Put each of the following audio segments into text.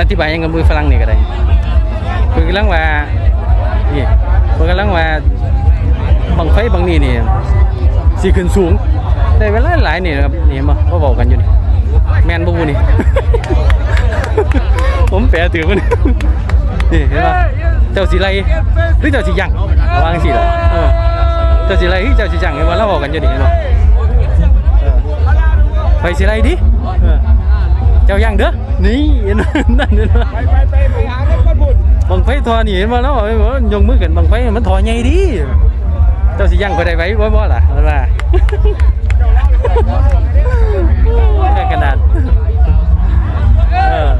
อธิบายยังกับมือฝรั่งนี่ก็ได้เพิ่นกำลังว่านี่เพิ่นกำลังว่าบังไฟบังนี่นี่สิขึ้นสูงได้เวลาหลายนี่นะครับนี่มาบ่บอกกันอยู่นี่แมนบ่บูนี่ ผมแปลถือมันนี่เห็นป่ะเจ้าสิไรหรือเจ้าสิยังวางสิล่ะเอเจ้าสิไรหรือเจ้าสิยังเห็นป่ะเราบอกกันอยู่นี่เห็นป่ะไปสิไรดิ เจ้ายังเด้อ นี่เห็นบ่นั่นเห็นป่ะไปไปไปไปหาเงินก้อนบุญบังไฟทอนี่เห็นป่ะเราบอกว่ายงมือกันบังไฟมันทอใหญ่ดิเจ้าสิยังก็ได้ไว้บ่บ่ล่ะเห็นป่ะแค่ขนาดเออ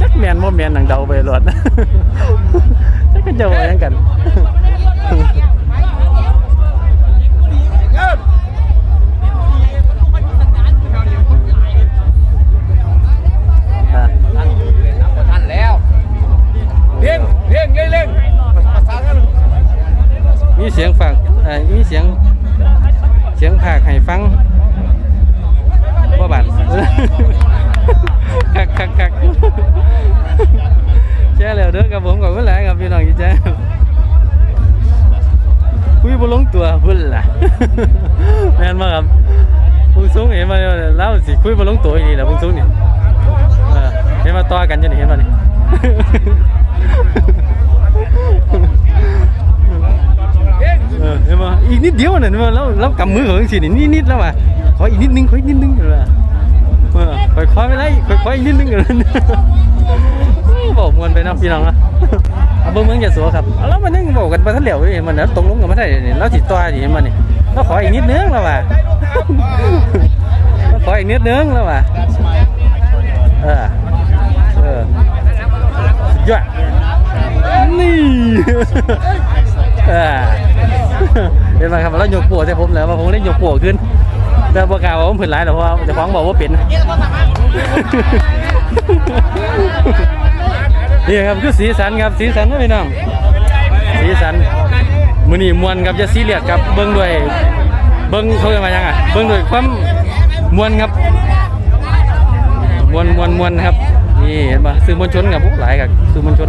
จักแมนบ่แมนหนังเดาไปรถจักก็จะว่าหยังกัน เสียงฝากเอ่อมีเสียงเสียงภาคให้ฟังบ่บาดคักคักคักแช่แล้วเด้อกับผมกับเพื่อนหลายกับพี่น้องอีแจ้คุยบ่ลงตัวเพิ่นล่ะแม่นบ่ครับพุงสูงเห็นมาแล้วสิคุยบ่ลงตัวอีหลีล่ะพุงสูงนี่เออเห็นมาต่อกันอยู่นี่เห็นบ่นี่เอีกนิดเดียวน่ะเนบ่แล้วแล้วกำมือขาจังซี่นี่นิดแล้วว่ะขออีกนิดนึงขออีกนิดนึงเห็นบ่เออค่อยๆไปเลยค่อยๆอีกนิดนึงเห็นบ่บอกมวนไปนะพี่น้องนะเอาเบิ่งเมืองยะโสครับแล้วมันยังบอกกันบ่ทันแล้วเว้ยมันนะตกลงกันบ่ได้นี่เราสิต่อดิเห็นบ่นี่เราขออีกนิดนึงแล้วว่ะขออีกนิดนึงแล้วว่ะเออเออยอดนี่เออ เห็นไหมครับแล้วยกปัวใส่ผมแล้วมาผมได้ยกปัวขึ้น แต่บอกกาวว่าผมผิดหลายแต่เพราะจะฟ้องบอกว่าเป็นนี่ครับคือสีสันครับสีสันนะพี่น้องสีสันมือนี่มวนครับจะซีเรียสครับเบิ้งด้วยเบิ้งเขาจะมายังอะเบิ้งด้วยความมวนครับมวนมวนมวนครับนี่เห็นปะสื่อมวลชนกับพวกหลายกับสื่อมวลชน